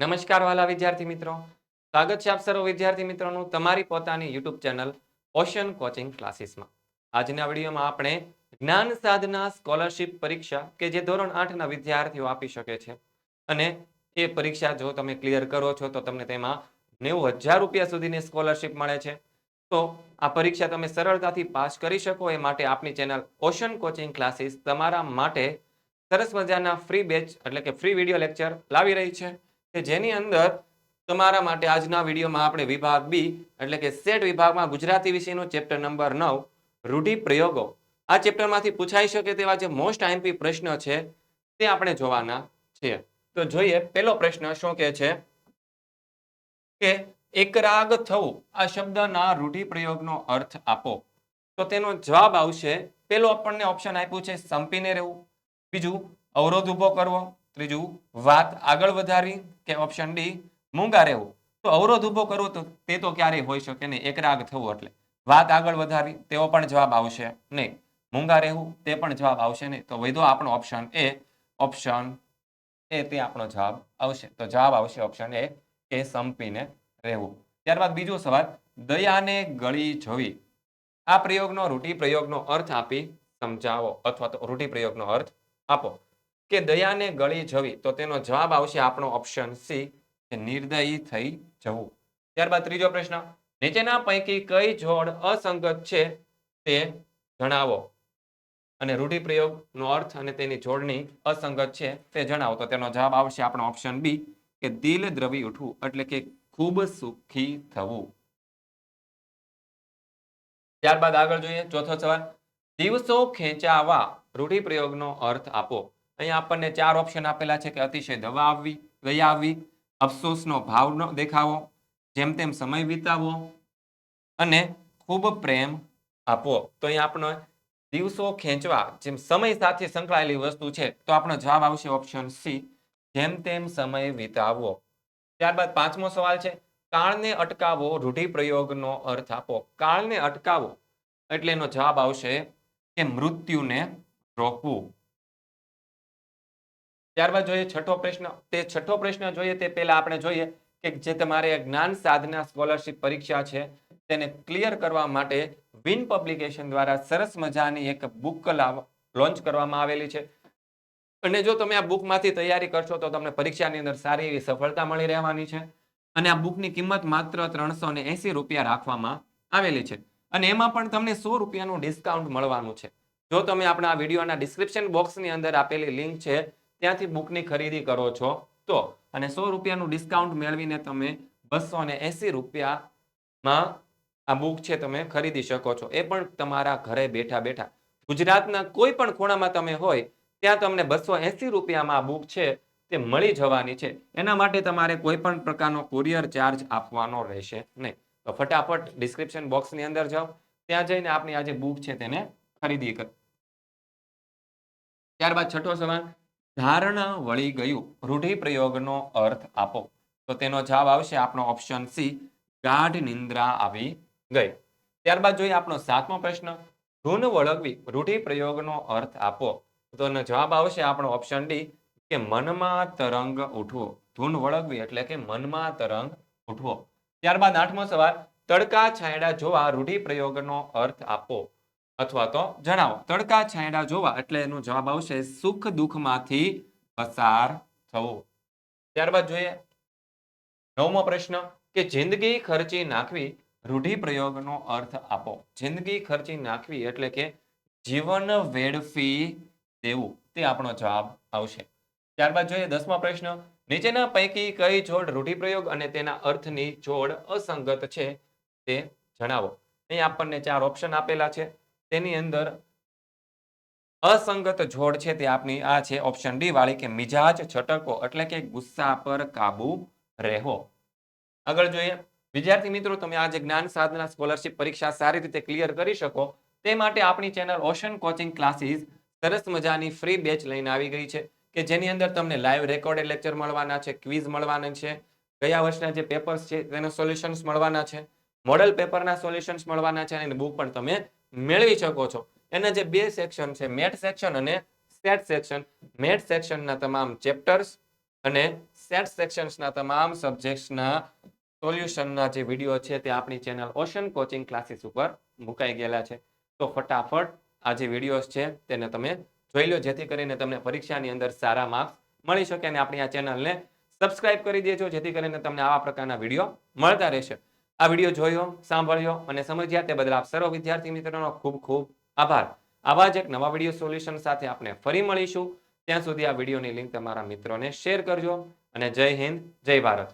નમસ્કાર વાલા વિદ્યાર્થી મિત્રો. સ્વાગત છે આપ સર્વ વિદ્યાર્થી મિત્રોનું તમારી પોતાની યુટ્યુબ ચેનલ ઓશન કોચિંગ ક્લાસીસમાં. આજના વિડીયોમાં આપણે જ્ઞાન સાધના સ્કોલરશિપ પરીક્ષા કે જે ધોરણ આઠના વિદ્યાર્થીઓ આપી શકે છે. અને એ પરીક્ષા જો તમે ક્લિયર કરો છો તો તમને તેમાં નેવું હજાર રૂપિયા સુધીની સ્કોલરશિપ મળે છે. તો આ પરીક્ષા તમે સરળતાથી પાસ કરી શકો એ માટે આપની ચેનલ ઓશન કોચિંગ ક્લાસીસ તમારા માટે સરસ મજાના ફ્રી બેચ એટલે કે ફ્રી વીડિયો લેક્ચર લાવી રહી છે. કે જેની અંદર તમારા માટે આજના વિડીયોમાં આપણે વિભાગ બી, એટલે કે સેટ વિભાગમાં ગુજરાતી વિષયનો ચેપ્ટર નંબર નવ, રૂઢિ આ ચેપ્ટરમાંથી પૂછાઈ શકે તેવા જે મોસ્ટ આઈએમપી પ્રશ્ન છે, તે આપણે જોવાના છીએ. તો જોઈએ, પહેલો પ્રશ્ન શું કે છે? કે એકરાગ થવું આ શબ્દના રૂઢિપ્રયોગનો અર્થ આપો. તો તેનો જવાબ આવશે પેલો આપણને ઓપ્શન આપ્યું છે, સંપીને રહેવું. બીજું, અવરોધ ઊભો કરવો. ત્રીજું, વાત આગળ વધારી કે ઓપ્શન ડી મૂંગા રહેવું. તો અવરોધ ઊભો કરવો તો તે તો ક્યારેય હોઈ શકે નહીં એકરાગ થવું એટલે. વાત આગળ વધારી તેવો પણ જવાબ આવશે નહીં. મૂંગા રહેવું, તે પણ જવાબ આવશે નહીં. તો વૈધો આપણો ઓપ્શન એ ઓપ્શન એ તે આપણો જવાબ આવશે. તો જવાબ આવશે ઓપ્શન એ કે સંપીને રહેવું. ત્યારબાદ બીજો સવાલ, દયાને ગળી જોવી. આ પ્રયોગનો, રૂઢિ પ્રયોગનો અર્થ આપી સમજાવો અથવા તો રૂઢિ પ્રયોગનો અર્થ આપો. કે દયાને ગળી જવી, તો તેનો જવાબ આવશે આપણો ઓપ્શન સી કે નિર્દયી થઈ જવું. ત્યારબાદ ત્રીજો પ્રશ્ન, નીચેના પૈકી કઈ જોડ અસંગત છે તે જણાવો. અને રૂઢિપ્રયોગનો અર્થ અને તેની જોડણી અસંગત છે તે જણાવો. તો તેનો જવાબ આવશે આપણો ઓપ્શન બી કે દિલ દ્રવી ઉઠવું, એટલે કે ખૂબ સુખી થવું. ત્યારબાદ આગળ જોઈએ, ચોથો સવાલ, દિવસો ખેંચાવા રૂઢિપ્રયોગનો અર્થ આપો. અહીંયા આપણને ચાર ઓપ્શન આપેલા છે કે અતિશય દવા આવવી દયા આવવી અફસોસનો ભાવ ન દેખાવો, જેમ તેમ સમય વિતાવવો અને ખૂબ પ્રેમ આપવો. તો અહીંયા આપણો દિવસો ખેંચવા, જેમ સમય સાથે સંકળાયેલી વસ્તુ છે, તો આપણો જવાબ આવશે ઓપ્શન સી જેમ તેમ સમય વિતાવવો ત્યારબાદ પાંચમો સવાલ છે, કાળને અટકાવો રૂઢિપ્રયોગનો અર્થ આપો. કાળને અટકાવો એટલે એનો જવાબ આવશે કે મૃત્યુને રોકવું. ત્યારબાદ જોઈએ છઠ્ઠો પ્રશ્ન. તે છઠ્ઠો પ્રશ્ન જોઈએ તે પહેલા આપણે જોઈએ કે જે તમારે જ્ઞાન સાધના સ્કોલરશિપ પરીક્ષા છે, તેને ક્લિયર કરવા માટે વિન પબ્લિકેશન દ્વારા સરસ મજાની એક બુક લોન્ચ કરવામાં આવેલી છે. અને જો તમે આ બુકમાંથી તૈયારી કરશો તો તમને પરીક્ષાની અંદર સારી એવી સફળતા મળી રહેવાની છે. અને આ બુકની કિંમત માત્ર ત્રણસો રૂપિયા રાખવામાં આવેલી છે. અને એમાં પણ તમને સો રૂપિયાનું ડિસ્કાઉન્ટ મળવાનું છે. જો તમે આપણા આ વિડીયોના ડિસ્ક્રિપ્શન બોક્સની અંદર આપેલી લિંક છે ત્યાંથી બુકની ખરીદી કરો છો તો અને સો રૂપિયાનું ડિસ્કાઉન્ટ મેળવીને તમે બસો ને એસી રૂપિયામાં આ બુક છે તમે ખરીદી શકો છો. એ પણ તમારા ઘરે બેઠા બેઠા. ગુજરાતના કોઈ પણ ખૂણામાં તમે હોય, ત્યાં તમને બસો એસી રૂપિયામાં આ બુક છે તે મળી જવાની છે. એના માટે તમારે કોઈ પણ પ્રકારનો કુરિયર ચાર્જ આપવાનો રહેશે નહીં. તો ફટાફટ ડિસ્ક્રિપ્શન બોક્સની અંદર જાઓ. ત્યાં જઈને આપની આ જે બુક છે તેને ખરીદી કર. ત્યારબાદ છઠ્ઠો સવાલ. ધારણા વળી ગયું. રૂઢિપ્રયોગનો અર્થ આપો. તો તેનો જવાબ આવશે આપણો ઓપ્શન સી ગાઢ નિંદ્રા આવી ગઈ. ત્યારબાદ જોઈએ આપણો સાતમો પ્રશ્ન. ધૂન વળગવી, રૂઢિપ્રયોગનો અર્થ આપો. તો જવાબ આવશે આપણો ઓપ્શન ડી કે મનમાં તરંગ ઉઠવો. ધૂન વળગવી એટલે કે મનમાં તરંગ ઉઠવો. ત્યારબાદ આઠમો સવાલ, તડકા છાંયડા જોવા રૂઢિપ્રયોગનો અર્થ આપો. અથવા તો જણાવો. તડકા છાંયડા જોવા એટલે એનો જવાબ આવશે, સુખ દુઃખમાંથી પસાર થવું. ત્યારબાદ જોઈએ, નવમો પ્રશ્ન, કે જિંદગી ખર્ચી નાખવી રૂઢિપ્રયોગનો અર્થ આપો. જિંદગી ખર્ચી નાખવી એટલે કે જીવન વેડફી દેવું, તે આપણો જવાબ આવશે. ત્યારબાદ જોઈએ, દસમો પ્રશ્ન, નીચેના પૈકી કઈ જોડ રૂઢિપ્રયોગ અને તેના અર્થની જોડ અસંગત છે તે જણાવો. અહીં આપણને ચાર ઓપ્શન આપેલા છે. તેની અંદર અસંગત જોડ છે તે આપની આ છે ઓપ્શન ડી વાળી કે મિજાજ, છટકો, એટલે કે ગુસ્સા પર કાબુ રહેવો. આગળ જોઈએ, વિદ્યાર્થી મિત્રો, તમે આજે જ્ઞાન સાધના સ્કોલરશિપ પરીક્ષા સારી રીતે ક્લિયર કરી શકો, તે માટે આપણી ચેનલ ઓશન કોચિંગ ક્લાસીસ સરસ મજાની ફ્રી બેચ લઈને આવી ગઈ છે, કે જેની અંદર તમને લાઈવ રેકોર્ડેડ લેક્ચર મળવાના છે ક્વિઝ મળવાના છે, ગયા વર્ષના જે પેપર્સ છે તેના સોલ્યુશન્સ મળવાના છે મોડલ પેપરના સોલ્યુશન્સ મળવાના છે, અને બુક પણ તમે મેળવી શકો છો. એના જે બે સેક્શન છે મેટ સેક્શન અને સેટ સેક્શન મેટ સેક્શનના તમામ ચેપ્ટર્સ અને સેટ સેક્શન્સના તમામ સબ્જેક્ટ્સના સોલ્યુશનના જે વીડિયો છે તે આપણી ચેનલ ઓશન કોચિંગ ક્લાસીસ ઉપર મુકાઈ ગયેલા છે. તો ફટાફટ આ જે વિડીયોઝ છે તેને તમે જોઈ લો, જેથી કરીને તમને પરીક્ષાની અંદર સારા માર્ક્સ મળી શકે અને આપણી આ ચેનલને સબસ્ક્રાઇબ કરી દેજો, જેથી કરીને તમને આવા પ્રકારના વીડિયો મળતા રહેશે. આ વીડિયો જોયો, સાંભળ્યો અને સમજ્યા તે બદલ આપ સર્વ વિદ્યાર્થી મિત્રોનો ખૂબ ખૂબ આભાર. આવા જ એક નવા વીડિયો સોલ્યુશન સાથે આપણે ફરી મળીશું. ત્યાં સુધી આ વિડીયોની લિંક તમારા મિત્રોને શેર કરજો અને જય હિન્દ, જય ભારત.